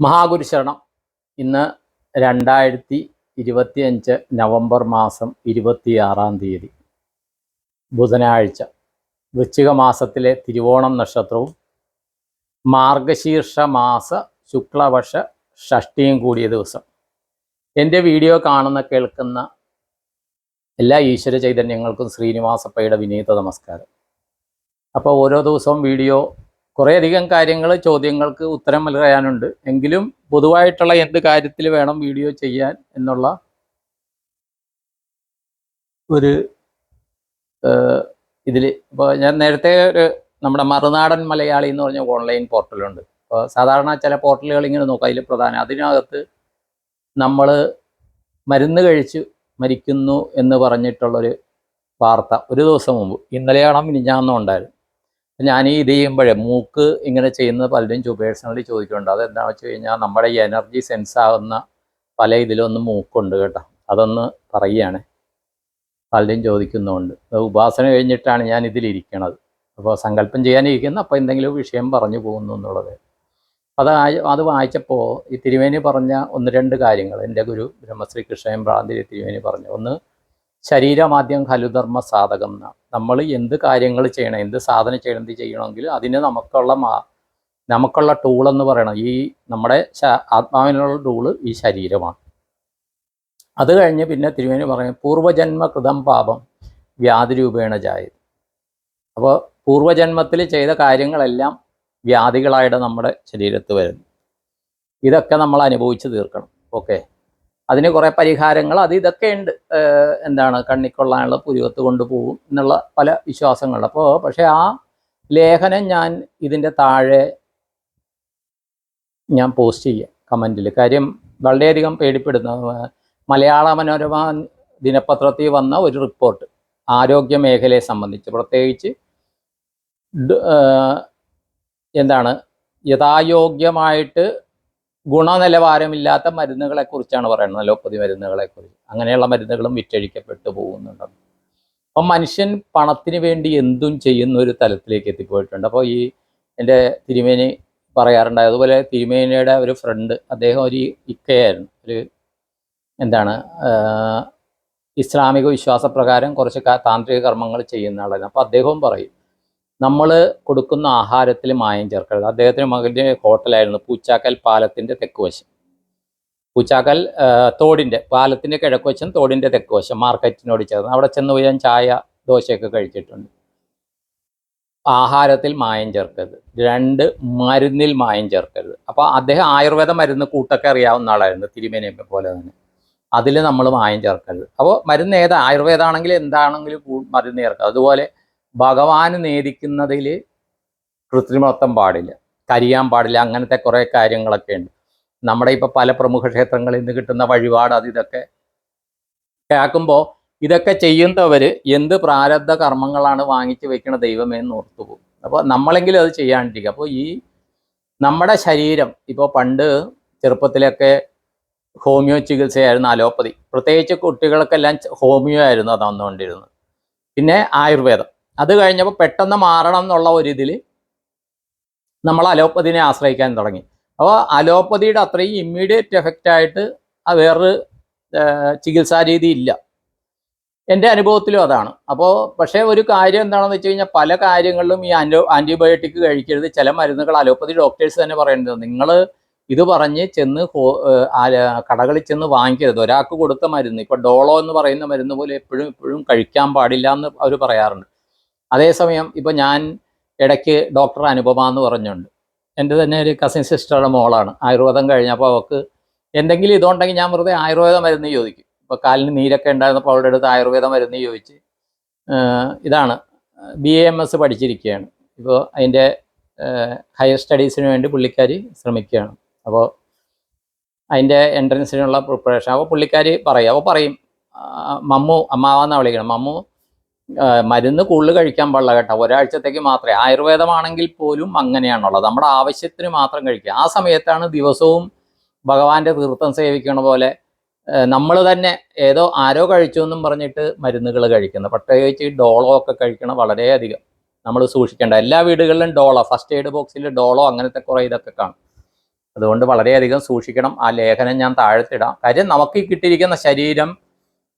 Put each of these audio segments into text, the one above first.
മഹാഗുരുശരണം. ഇന്ന് രണ്ടായിരത്തി ഇരുപത്തിയഞ്ച് നവംബർ മാസം ഇരുപത്തിയാറാം തീയതി. ബുധനാഴ്ച. വൃശ്ചിക മാസത്തിലെ തിരുവോണം നക്ഷത്രവും മാർഗശീർഷ മാസ ശുക്ലപക്ഷ ഷഷ്ടിയും കൂടിയ ദിവസം. എന്റെ വീഡിയോ കാണുന്ന കേൾക്കുന്ന എല്ലാ ഈശ്വര ചൈതന്യങ്ങൾക്കും ശ്രീനിവാസപ്പയുടെ വിനീത നമസ്കാരം. അപ്പോൾ ഓരോ ദിവസവും വീഡിയോ കുറേയധികം കാര്യങ്ങൾ ചോദ്യങ്ങൾക്ക് ഉത്തരം പറയാനുണ്ട് എങ്കിലും പൊതുവായിട്ടുള്ള എന്ത് കാര്യത്തിൽ വേണം വീഡിയോ ചെയ്യാൻ എന്നുള്ള ഒരു ഇതിൽ ഇപ്പോൾ ഞാൻ നേരത്തെ ഒരു നമ്മുടെ മറുനാടൻ മലയാളി എന്ന് പറഞ്ഞ ഓൺലൈൻ പോർട്ടലുണ്ട്. അപ്പോൾ സാധാരണ ചില പോർട്ടലുകൾ ഇങ്ങനെ നോക്കുക അതിൽ പ്രധാനം അതിനകത്ത് നമ്മൾ മരുന്ന് കഴിച്ച് മരിക്കുന്നു എന്ന് പറഞ്ഞിട്ടുള്ളൊരു വാർത്ത ഒരു ദിവസം മുമ്പ്. ഇന്നലെയാണോ മിനിഞ്ഞാന്നോ ഉണ്ടായിരുന്നു ഞാൻ ഈ ഇത് ചെയ്യുമ്പോഴേ മൂക്ക് ഇങ്ങനെ ചെയ്യുന്നത് പലരും പേഴ്സണലി ചോദിക്കുന്നുണ്ട്. അതെന്താണെന്ന് വെച്ച് കഴിഞ്ഞാൽ നമ്മുടെ ഈ എനർജി സെൻസ് ആകുന്ന പല ഇതിലൊന്നും മൂക്കുണ്ട് കേട്ടോ. അതൊന്ന് പറയുകയാണ്. പലരും ചോദിക്കുന്നുണ്ട്. ഉപാസന കഴിഞ്ഞിട്ടാണ് ഞാൻ ഇതിലിരിക്കണത്. അപ്പോൾ സങ്കല്പം ചെയ്യാനിരിക്കുന്ന. അപ്പോൾ എന്തെങ്കിലും വിഷയം പറഞ്ഞു പോകുന്നു എന്നുള്ളത്. അത് അത് വായിച്ചപ്പോൾ ഈ തിരുവേനി പറഞ്ഞ ഒന്ന് രണ്ട് കാര്യങ്ങൾ. എന്റെ ഗുരു ബ്രഹ്മശ്രീ കൃഷ്ണൻ ഭ്രാന്തി തിരുവേനി പറഞ്ഞു. ഒന്ന് ശരീരമാദ്യം ഖലുധർമ്മ സാധകം എന്നാണ് നമ്മൾ എന്ത് കാര്യങ്ങൾ ചെയ്യണം എന്ത് സാധന ചെയ്യണം എന്ത് ചെയ്യണമെങ്കിൽ അതിന് നമുക്കുള്ള മാ നമുക്കുള്ള ടൂൾ എന്ന് പറയണം. ഈ നമ്മുടെ ആത്മാവിനുള്ള ടൂൾ ഈ ശരീരമാണ്. അത് കഴിഞ്ഞ് പിന്നെ തിരുവേണി പറയും പൂർവജന്മ കൃതം പാപം വ്യാധി രൂപേണ ജായത്. അപ്പോൾ പൂർവജന്മത്തിൽ ചെയ്ത കാര്യങ്ങളെല്ലാം വ്യാധികളായിട്ട് നമ്മുടെ ശരീരത്ത് വരുന്നു. ഇതൊക്കെ നമ്മൾ അനുഭവിച്ച് തീർക്കണം. ഓക്കെ? അതിന് കുറേ പരിഹാരങ്ങൾ അത് ഇതൊക്കെ ഉണ്ട്. എന്താണ് കണ്ണിക്കൊള്ളാനുള്ള പുരുവത്ത് കൊണ്ടുപോകും എന്നുള്ള പല വിശ്വാസങ്ങൾ. അപ്പോൾ പക്ഷേ ആ ലേഖനം ഞാൻ ഇതിന്റെ താഴെ ഞാൻ പോസ്റ്റ് ചെയ്യാം കമന്റിൽ. കാര്യം വളരെയധികം പേടിപ്പെടുന്ന. മലയാള മനോരമ ദിനപത്രത്തിൽ വന്ന ഒരു റിപ്പോർട്ട് ആരോഗ്യ മേഖലയെ സംബന്ധിച്ച്. പ്രത്യേകിച്ച് എന്താണ് യഥായോഗ്യമായിട്ട് ഗുണനിലവാരമില്ലാത്ത മരുന്നുകളെ കുറിച്ചാണ് പറയുന്നത്. അലോപ്പതി മരുന്നുകളെ കുറിച്ച് അങ്ങനെയുള്ള മരുന്നുകളും വിറ്റഴിക്കപ്പെട്ടു പോകുന്നുണ്ട്. അപ്പം മനുഷ്യൻ പണത്തിന് വേണ്ടി എന്തും ചെയ്യുന്ന ഒരു തലത്തിലേക്ക് എത്തിപ്പോയിട്ടുണ്ട്. അപ്പോൾ ഈ എന്റെ തിരുമേനി പറയാറുണ്ടായി. അതുപോലെ തിരുമേനിയുടെ ഒരു ഫ്രണ്ട് അദ്ദേഹം ഒരു ഇക്കയായിരുന്നു. ഒരു എന്താണ് ഇസ്ലാമിക വിശ്വാസപ്രകാരം കുറച്ച് താന്ത്രിക കർമ്മങ്ങൾ ചെയ്യുന്ന ആളായിരുന്നു. അപ്പോൾ അദ്ദേഹവും പറയും നമ്മൾ കൊടുക്കുന്ന ആഹാരത്തിൽ മായം ചേർക്കരുത്. അദ്ദേഹത്തിന് മകന്റെ ഹോട്ടലായിരുന്നു പൂച്ചാക്കൽ പാലത്തിന്റെ തെക്ക് വശം. പൂച്ചാക്കൽ തോടിന്റെ പാലത്തിന്റെ കിഴക്ക് വശം തോടിന്റെ തെക്ക് വശം മാർക്കറ്റിനോട് ചേർന്ന്. അവിടെ ചെന്ന് പോയി ഞാൻ ചായ ദോശയൊക്കെ കഴിച്ചിട്ടുണ്ട്. ആഹാരത്തിൽ മായം ചേർക്കരുത്. രണ്ട് മരുന്നിൽ മായം ചേർക്കരുത്. അപ്പോൾ അദ്ദേഹം ആയുർവേദ മരുന്ന് കൂട്ടൊക്കെ അറിയാവുന്ന ആളായിരുന്നു തിരുമേനെ പോലെ തന്നെ. അതിൽ നമ്മൾ മായം ചേർക്കരുത്. അപ്പോൾ മരുന്ന് ഏതാ? ആയുർവേദമാണെങ്കിൽ എന്താണെങ്കിലും മരുന്ന് ചേർക്കുക അതുപോലെ ഭഗവാന് നേദിക്കുന്നതിൽ കൃത്രിമത്വം പാടില്ല കരിയാൻ പാടില്ല അങ്ങനത്തെ കുറേ കാര്യങ്ങളൊക്കെ ഉണ്ട്. നമ്മുടെ ഇപ്പോൾ പല പ്രമുഖ ക്ഷേത്രങ്ങളിൽ നിന്ന് കിട്ടുന്ന വഴിപാട് അത് ഇതൊക്കെ കേൾക്കുമ്പോൾ ഇതൊക്കെ ചെയ്യുന്നവർ എന്ത് പ്രാരബ്ധ കർമ്മങ്ങളാണ് വാങ്ങിച്ചു വെക്കുന്ന ദൈവമേ എന്ന് ഓർത്തു പോകും. അപ്പോൾ നമ്മളെങ്കിലും അത് ചെയ്യാണ്ടിരിക്കുക. അപ്പോൾ ഈ നമ്മുടെ ശരീരം ഇപ്പോൾ പണ്ട് ചെറുപ്പത്തിലൊക്കെ ഹോമിയോ ചികിത്സയായിരുന്നു അലോപ്പതി. പ്രത്യേകിച്ച് കുട്ടികൾക്കെല്ലാം ഹോമിയോ ആയിരുന്നു അത് വന്നുകൊണ്ടിരുന്നത് പിന്നെ ആയുർവേദം. അത് കഴിഞ്ഞപ്പോൾ പെട്ടെന്ന് മാറണം എന്നുള്ള ഒരു നമ്മൾ അലോപ്പതിനെ ആശ്രയിക്കാൻ തുടങ്ങി. അപ്പോൾ അലോപ്പതിയുടെ അത്രയും ഇമ്മീഡിയറ്റ് എഫക്റ്റ് ആയിട്ട് വേറൊരു ചികിത്സാരീതി ചികിത്സാ രീതി ഇല്ല. എന്റെ അനുഭവത്തിലും അതാണ്. അപ്പോൾ പക്ഷേ ഒരു കാര്യം എന്താണെന്ന് വെച്ച് കഴിഞ്ഞാൽ പല കാര്യങ്ങളിലും ഈ ആന്റോ ആന്റിബയോട്ടിക് കഴിക്കരുത്. ചില മരുന്നുകൾ അലോപ്പതി ഡോക്ടേഴ്സ് തന്നെ പറയുന്നത്. നിങ്ങൾ ഇത് പറഞ്ഞ് ചെന്ന് കടകളിൽ ചെന്ന് വാങ്ങിക്കരുത്. ഒരാൾക്ക് കൊടുത്ത മരുന്ന് ഇപ്പോൾ ഡോളോ എന്ന് പറയുന്ന മരുന്ന് പോലെ എപ്പോഴും എപ്പോഴും കഴിക്കാൻ പാടില്ല എന്ന് അവർ പറയാറുണ്ട്. അതേസമയം ഇപ്പോൾ ഞാൻ ഇടയ്ക്ക് ഡോക്ടർ അനുപമ എന്ന് പറഞ്ഞുണ്ട്. എന്റെ തന്നെ ഒരു കസിൻ സിസ്റ്ററുടെ മോളാണ്. ആയുർവേദം കഴിഞ്ഞപ്പോൾ അവൾക്ക് എന്തെങ്കിലും ഇതുണ്ടെങ്കിൽ ഞാൻ വെറുതെ ആയുർവേദ മരുന്ന് ചോദിക്കും. ഇപ്പോൾ കാലിന് നീരൊക്കെ ഉണ്ടായിരുന്നപ്പോൾ അവളുടെ അടുത്ത് ആയുർവേദ മരുന്ന് ചോദിച്ച് ഇതാണ്. ബി എ എം എസ് പഠിച്ചിരിക്കുകയാണ്. ഇപ്പോൾ അതിന്റെ ഹയർ സ്റ്റഡീസിന് വേണ്ടി പുള്ളിക്കാരി ശ്രമിക്കുകയാണ്. അപ്പോൾ അതിന്റെ എൻട്രൻസിനുള്ള പ്രിപ്പറേഷൻ അപ്പോൾ പുള്ളിക്കാരി പറയും. അപ്പോൾ പറയും മമ്മു അമ്മാവെന്നാണ് വിളിക്കണം. മമ്മു മരുന്ന് കൂടുതൽ കഴിക്കാൻ പാടില്ല കേട്ടോ. ഒരാഴ്ചത്തേക്ക് മാത്രമേ. ആയുർവേദമാണെങ്കിൽ പോലും അങ്ങനെയാണുള്ളത്. നമ്മുടെ ആവശ്യത്തിന് മാത്രം കഴിക്കുക. ആ സമയത്താണ് ദിവസവും ഭഗവാന്റെ തീർത്ഥം സേവിക്കണ പോലെ നമ്മൾ തന്നെ ഏതോ ആരോ കഴിച്ചു എന്നും പറഞ്ഞിട്ട് മരുന്നുകൾ കഴിക്കുന്നത്. പ്രത്യേകിച്ച് ഡോളോ ഒക്കെ കഴിക്കണം വളരെയധികം നമ്മൾ സൂക്ഷിക്കേണ്ട. എല്ലാ വീടുകളിലും ഡോളോ ഫസ്റ്റ് എയ്ഡ് ബോക്സിൽ ഡോളോ അങ്ങനത്തെ കുറേ ഇതൊക്കെ കാണും. അതുകൊണ്ട് വളരെയധികം സൂക്ഷിക്കണം. ആ ലേഖനം ഞാൻ താഴത്തിടാം. കാര്യം നമുക്ക് കിട്ടിയിരിക്കുന്ന ശരീരം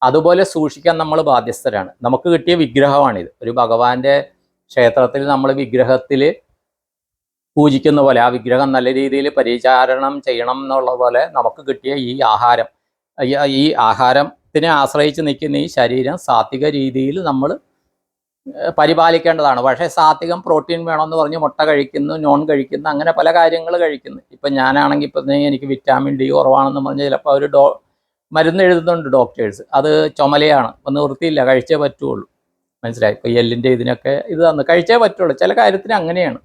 അതുപോലെ സൂക്ഷിക്കാൻ നമ്മൾ ബാധ്യസ്ഥരാണ്. നമുക്ക് കിട്ടിയ വിഗ്രഹമാണിത്. ഒരു ഭഗവാന്റെ ക്ഷേത്രത്തിൽ നമ്മൾ വിഗ്രഹത്തിൽ പൂജിക്കുന്ന പോലെ ആ വിഗ്രഹം നല്ല രീതിയിൽ പരിചാരണം ചെയ്യണം എന്നുള്ള പോലെ നമുക്ക് കിട്ടിയ ഈ ആഹാരം. ഈ- ആഹാരത്തിനെ ആശ്രയിച്ച് നിൽക്കുന്ന ഈ ശരീരം സാത്വിക രീതിയിൽ നമ്മൾ പരിപാലിക്കേണ്ടതാണ്. പക്ഷേ സാത്വികം പ്രോട്ടീൻ വേണമെന്ന് പറഞ്ഞ് മുട്ട കഴിക്കുന്നു നോൺ കഴിക്കുന്നു അങ്ങനെ പല കാര്യങ്ങൾ കഴിക്കുന്നു. ഇപ്പം ഞാനാണെങ്കിൽ ഇപ്പം എനിക്ക് വിറ്റാമിൻ ഡി കുറവാണെന്ന് പറഞ്ഞ് ചിലപ്പോൾ ഒരു ഡോ മരുന്ന് എഴുതുന്നുണ്ട് ഡോക്ടേഴ്സ് അത് ചുമലയാണ്. അപ്പം നിവൃത്തിയില്ല. കഴിച്ചേ പറ്റുള്ളൂ. മനസ്സിലായി? ഇപ്പം എല്ലിന്റെ ഇതിനൊക്കെ ഇത് തന്നു. കഴിച്ചേ പറ്റുള്ളൂ. ചില കാര്യത്തിന് അങ്ങനെയാണ്.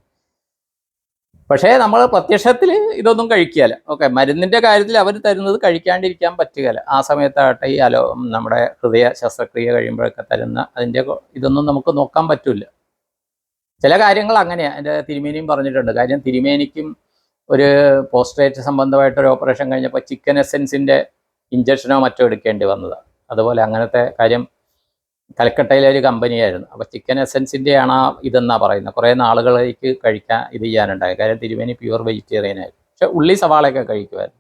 പക്ഷേ നമ്മൾ പ്രത്യക്ഷത്തിൽ ഇതൊന്നും കഴിക്കുകയില്ല. ഓക്കെ മരുന്നിന്റെ കാര്യത്തിൽ അവർ തരുന്നത് കഴിക്കാണ്ടിരിക്കാൻ പറ്റുകയില്ല. ആ സമയത്താകട്ടെ ഈ അലോ നമ്മുടെ ഹൃദയ ശസ്ത്രക്രിയ കഴിയുമ്പോഴൊക്കെ തരുന്ന അതിന്റെ ഇതൊന്നും നമുക്ക് നോക്കാൻ പറ്റില്ല. ചില കാര്യങ്ങൾ അങ്ങനെയാണ് എന്റെ തിരുമേനിയും പറഞ്ഞിട്ടുണ്ട്. കാര്യം തിരുമേനിക്കും ഒരു പോസ്ട്രേറ്റ് സംബന്ധമായിട്ട് ഒരു ഓപ്പറേഷൻ കഴിഞ്ഞപ്പോൾ ചിക്കൻ എസെൻസിന്റെ ഇഞ്ചക്ഷനോ മറ്റോ എടുക്കേണ്ടി വന്നതാണ്. അതുപോലെ അങ്ങനത്തെ കാര്യം കൽക്കട്ടയിലെ ഒരു കമ്പനിയായിരുന്നു. അപ്പോൾ ചിക്കൻ എസെൻസിന്റെയാണ് ആ ഇതെന്നാണ് പറയുന്നത്. കുറേ നാളുകളിലേക്ക് കഴിക്കാൻ ഇത് ചെയ്യാനുണ്ടായി. കാര്യം തിരുമേനി പ്യുവർ വെജിറ്റേറിയൻ ആയിരുന്നു. പക്ഷെ ഉള്ളി സവാളയൊക്കെ കഴിക്കുമായിരുന്നു.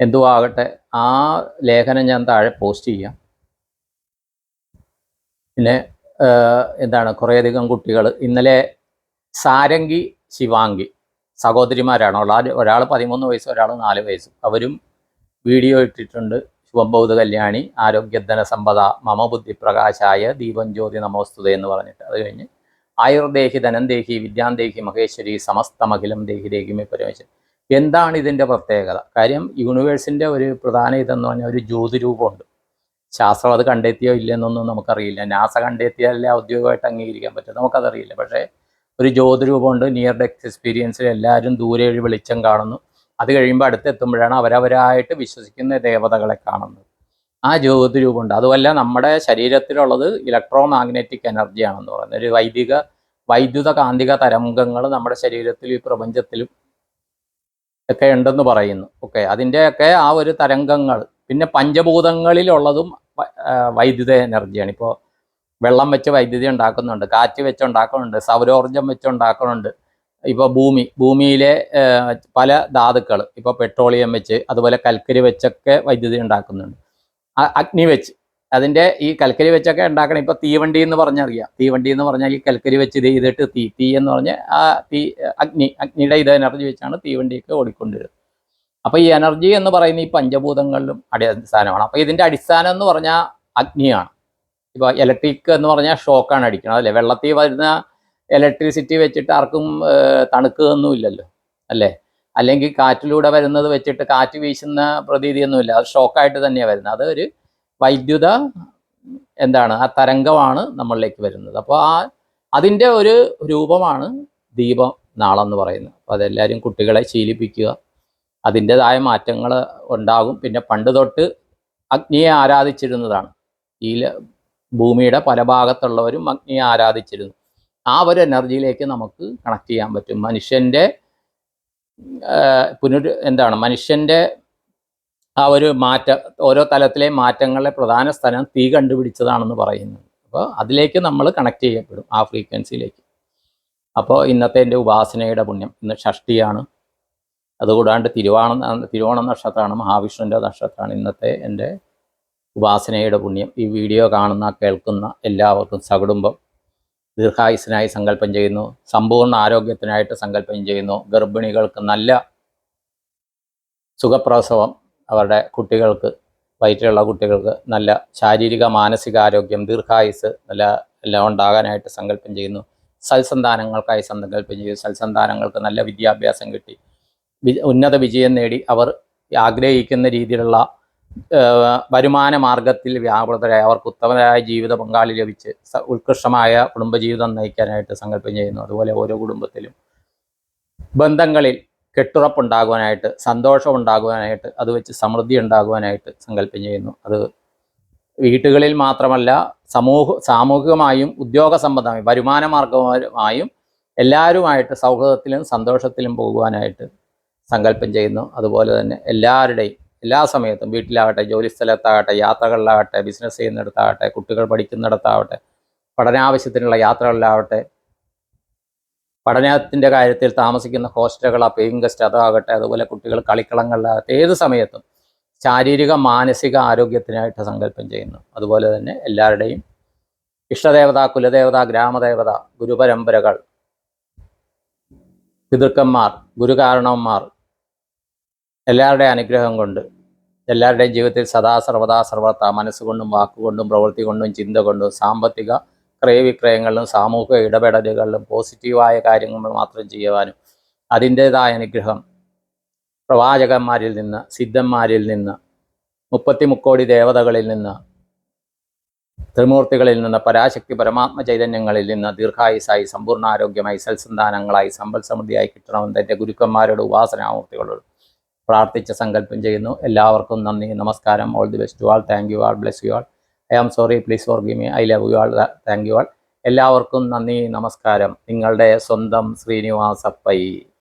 എന്തോ ആകട്ടെ ആ ലേഖനം ഞാൻ താഴെ പോസ്റ്റ് ചെയ്യാം. പിന്നെ എന്താണ് കുറേയധികം കുട്ടികൾ ഇന്നലെ സാരംഗി ശിവാംഗി സഹോദരിമാരാണ്. ഒരാൾ ഒരാൾ പതിമൂന്ന് വയസ്സ് ഒരാൾ നാല് വയസ്സ്. അവരും വീഡിയോ ഇട്ടിട്ടുണ്ട്. ശുഭബൗദ്ധ കല്യാണി ആരോഗ്യധന സമ്പദ മമ ബുദ്ധി പ്രകാശായ ദീപം ജ്യോതി നമോസ്തുത എന്ന് പറഞ്ഞിട്ട് അത് കഴിഞ്ഞ് ആയുർദേഹി ധനന്തേഹി വിദ്യാന്തേഹി മഹേശ്വരി സമസ്തമഖിലം ദേഹി ദേഹിമേ പരമേശ്വരൻ എന്താണ് ഇതിന്റെ പ്രത്യേകത? കാര്യം യൂണിവേഴ്സിന്റെ ഒരു പ്രധാന ഇതെന്ന് പറഞ്ഞാൽ ഒരു ജ്യോതിരൂപമുണ്ട്. ശാസ്ത്രം അത് കണ്ടെത്തിയോ ഇല്ലെന്നൊന്നും നമുക്കറിയില്ല. നാസ കണ്ടെത്തിയാലേ ഔദ്യോഗികമായിട്ട് അംഗീകരിക്കാൻ പറ്റും നമുക്കതറിയില്ല. പക്ഷേ ഒരു ജ്യോതിരൂപമുണ്ട്. നിയർ ഡെക്സ് എക്സ്പീരിയൻസിൽ എല്ലാവരും ദൂരെ ഒരു വെളിച്ചം കാണുന്നു. അത് കഴിയുമ്പോൾ അടുത്തെത്തുമ്പോഴാണ് അവരവരായിട്ട് വിശ്വസിക്കുന്ന ദേവതകളെ കാണുന്നത്. ആ ജ്യോതി രൂപമുണ്ട്. അതുമല്ല നമ്മുടെ ശരീരത്തിലുള്ളത് ഇലക്ട്രോ മാഗ്നറ്റിക് എനർജിയാണെന്ന് പറയുന്നത്. ഒരു വൈദിക വൈദ്യുത കാന്തിക തരംഗങ്ങൾ നമ്മുടെ ശരീരത്തിലും ഈ പ്രപഞ്ചത്തിലും ഒക്കെ ഉണ്ടെന്ന് പറയുന്നു. ഓക്കെ അതിന്റെയൊക്കെ ആ ഒരു തരംഗങ്ങൾ. പിന്നെ പഞ്ചഭൂതങ്ങളിലുള്ളതും വൈദ്യുത എനർജിയാണ് ഇപ്പോൾ വെള്ളം വെച്ച് വൈദ്യുതി ഉണ്ടാക്കുന്നുണ്ട് കാറ്റ് വെച്ച് ഉണ്ടാക്കുന്നുണ്ട് സൗരോർജം വെച്ച് ഉണ്ടാക്കുന്നുണ്ട്. ഇപ്പോൾ ഭൂമി ഭൂമിയിലെ പല ധാതുക്കൾ ഇപ്പോൾ പെട്രോളിയം വെച്ച് അതുപോലെ കൽക്കരി വെച്ചൊക്കെ വൈദ്യുതി ഉണ്ടാക്കുന്നുണ്ട്. അഗ്നി വെച്ച് അതിന്റെ ഈ കൽക്കരി വെച്ചൊക്കെ ഉണ്ടാക്കണം ഇപ്പോൾ തീവണ്ടി എന്ന് പറഞ്ഞറിയാം. തീവണ്ടി എന്ന് പറഞ്ഞാൽ ഈ കൽക്കരി വെച്ച് ഇത് ചെയ്തിട്ട് തീ തീ എന്ന് പറഞ്ഞ് ആ തീ അഗ്നി അഗ്നിയുടെ ഇത് എനർജി വെച്ചാണ് തീവണ്ടിയൊക്കെ ഓടിക്കൊണ്ടിരുന്നത്. അപ്പോൾ ഈ എനർജി എന്ന് പറയുന്ന ഈ പഞ്ചഭൂതങ്ങളിലും അടിസ്ഥാനമാണ് അപ്പോൾ ഇതിന്റെ അടിസ്ഥാനം എന്ന് പറഞ്ഞാൽ അഗ്നിയാണ്. ഇപ്പോൾ ഇലക്ട്രിക് എന്ന് പറഞ്ഞാൽ ഷോക്കാണ് അടിക്കുന്നത് അല്ലേ? വെള്ളത്തിൽ വരുന്ന ഇലക്ട്രിസിറ്റി വെച്ചിട്ട് ആർക്കും തണുക്കുകയൊന്നുമില്ലല്ലോ അല്ലേ? അല്ലെങ്കിൽ കാറ്റിലൂടെ വരുന്നത് വെച്ചിട്ട് കാറ്റ് വീശുന്ന പ്രതീതിയൊന്നുമില്ല. അത് ഷോക്കായിട്ട് തന്നെയാണ് വരുന്നത്. അത് ഒരു വൈദ്യുത എന്താണ് ആ തരംഗമാണ് നമ്മളിലേക്ക് വരുന്നത്. അപ്പോൾ ആ അതിന്റെ ഒരു രൂപമാണ് ദീപം നാളെന്ന് പറയുന്നത്. അപ്പോൾ അതെല്ലാവരും കുട്ടികളെ ശീലിപ്പിക്കുക. അതിന്റെതായ മാറ്റങ്ങൾ ഉണ്ടാകും. പിന്നെ പണ്ട് തൊട്ട് അഗ്നിയെ ആരാധിച്ചിരുന്നതാണ്. ഈ ഭൂമിയുടെ പല ഭാഗത്തുള്ളവരും അഗ്നിയെ ആരാധിച്ചിരുന്നു. ആ ഒരു എനർജിയിലേക്ക് നമുക്ക് കണക്ട് ചെയ്യാൻ പറ്റും. മനുഷ്യന്റെ പുനർ എന്താണ് മനുഷ്യന്റെ ആ ഒരു മാറ്റ ഓരോ തലത്തിലെ മാറ്റങ്ങളെ പ്രധാന സ്ഥലം തീ കണ്ടുപിടിച്ചതാണെന്ന് പറയുന്നു. അപ്പോൾ അതിലേക്ക് നമ്മൾ കണക്ട് ചെയ്യപ്പെടും ആ ഫ്രീക്വൻസിയിലേക്ക്. അപ്പോൾ ഇന്നത്തെ എന്റെ ഉപാസനയുടെ പുണ്യം ഇന്ന് ഷഷ്ടിയാണ്. അതുകൂടാണ്ട് തിരുവോണം തിരുവോണം നക്ഷത്രമാണ് മഹാവിഷ്ണുവിന്റെ നക്ഷത്രമാണ് ഇന്നത്തെ എന്റെ ഉപാസനയുടെ പുണ്യം. ഈ വീഡിയോ കാണുന്ന കേൾക്കുന്ന എല്ലാവർക്കും സകുടുംബം ദീർഘായുസിനായി സങ്കല്പം ചെയ്യുന്നു. സമ്പൂർണ ആരോഗ്യത്തിനായിട്ട് സങ്കല്പം ചെയ്യുന്നു. ഗർഭിണികൾക്ക് നല്ല സുഖപ്രസവം അവരുടെ കുട്ടികൾക്ക് വയറ്റിലുള്ള കുട്ടികൾക്ക് നല്ല ശാരീരിക മാനസിക ആരോഗ്യം ദീർഘായുസ് നല്ല എല്ലാം ഉണ്ടാകാനായിട്ട് സങ്കല്പം ചെയ്യുന്നു. സൽസന്താനങ്ങൾക്കായി സങ്കല്പം ചെയ്യുന്നു. സൽസന്താനങ്ങൾക്ക് നല്ല വിദ്യാഭ്യാസം കിട്ടി. ഉന്നത വിജയം നേടി. അവർ ആഗ്രഹിക്കുന്ന രീതിയിലുള്ള വരുമാന മാർഗത്തിൽ വ്യാപൃതരായ അവർക്ക് ഉത്തമരായ ജീവിത പങ്കാളി ലഭിച്ച് ഉത്കൃഷ്ടമായ കുടുംബജീവിതം നയിക്കാനായിട്ട് സങ്കല്പം ചെയ്യുന്നു. അതുപോലെ ഓരോ കുടുംബത്തിലും ബന്ധങ്ങളിൽ കെട്ടുറപ്പുണ്ടാകുവാനായിട്ട് സന്തോഷം ഉണ്ടാകുവാനായിട്ട് അത് വെച്ച് സമൃദ്ധി ഉണ്ടാകുവാനായിട്ട് സങ്കല്പം ചെയ്യുന്നു. അത് വീട്ടുകളിൽ മാത്രമല്ല സമൂഹ സാമൂഹികമായും ഉദ്യോഗ സംബന്ധമായും വരുമാന മാർഗമായും എല്ലാവരുമായിട്ട് സൗഹൃദത്തിലും സന്തോഷത്തിലും പോകുവാനായിട്ട് സങ്കല്പം ചെയ്യുന്നു. അതുപോലെ തന്നെ എല്ലാവരുടെയും എല്ലാ സമയത്തും വീട്ടിലാവട്ടെ ജോലി സ്ഥലത്താകട്ടെ യാത്രകളിലാകട്ടെ ബിസിനസ് ചെയ്യുന്നിടത്താകട്ടെ കുട്ടികൾ പഠിക്കുന്നിടത്താവട്ടെ പഠനാവശ്യത്തിനുള്ള യാത്രകളിലാവട്ടെ പഠനത്തിന്റെ കാര്യത്തിൽ താമസിക്കുന്ന ഹോസ്റ്റലുകൾ ആ പേയിങ് ഗസ്റ്റ് അതാകട്ടെ അതുപോലെ കുട്ടികൾ കളിക്കളങ്ങളിലാകട്ടെ ഏത് സമയത്തും ശാരീരിക മാനസിക ആരോഗ്യത്തിനായിട്ട് സങ്കല്പം ചെയ്യുന്നു. അതുപോലെ തന്നെ എല്ലാവരുടെയും ഇഷ്ടദേവത കുലദേവത ഗ്രാമദേവത ഗുരുപരമ്പരകൾ പിതൃക്കന്മാർ ഗുരുകാരണവന്മാർ എല്ലാവരുടെയും അനുഗ്രഹം കൊണ്ട് എല്ലാവരുടെയും ജീവിതത്തിൽ സദാ സർവദാ സർവത്ത മനസ്സുകൊണ്ടും വാക്കുകൊണ്ടും പ്രവൃത്തി കൊണ്ടും ചിന്ത കൊണ്ടും സാമ്പത്തിക ക്രയവിക്രയങ്ങളിലും സാമൂഹിക ഇടപെടലുകളിലും പോസിറ്റീവായ കാര്യങ്ങൾ മാത്രം ചെയ്യുവാനും അതിന്റേതായ അനുഗ്രഹം പ്രവാചകന്മാരിൽ നിന്ന് സിദ്ധന്മാരിൽ നിന്ന് മുപ്പത്തി മുക്കോടി ദേവതകളിൽ നിന്ന് ത്രിമൂർത്തികളിൽ നിന്ന് പരാശക്തി പരമാത്മ ചൈതന്യങ്ങളിൽ നിന്ന് ദീർഘായുസായി സമ്പൂർണ ആരോഗ്യമായി സൽസന്താനങ്ങളായി സമ്പൽ സമൃദ്ധിയായി കിട്ടണമെന്ന് എന്റെ ഗുരുക്കന്മാരോട് ഉപാസനാമൂർത്തികളോട് പ്രാർത്ഥിച്ച് സങ്കല്പം ചെയ്യുന്നു. എല്ലാവർക്കും നന്ദി നമസ്കാരം. All the best to all thank you all bless you all I am sorry please forgive me I love you all thank you all എല്ലാവർക്കും നന്ദി നമസ്കാരം. നിങ്ങളുടെ സ്വന്തം ശ്രീനിവാസപ്പൈ.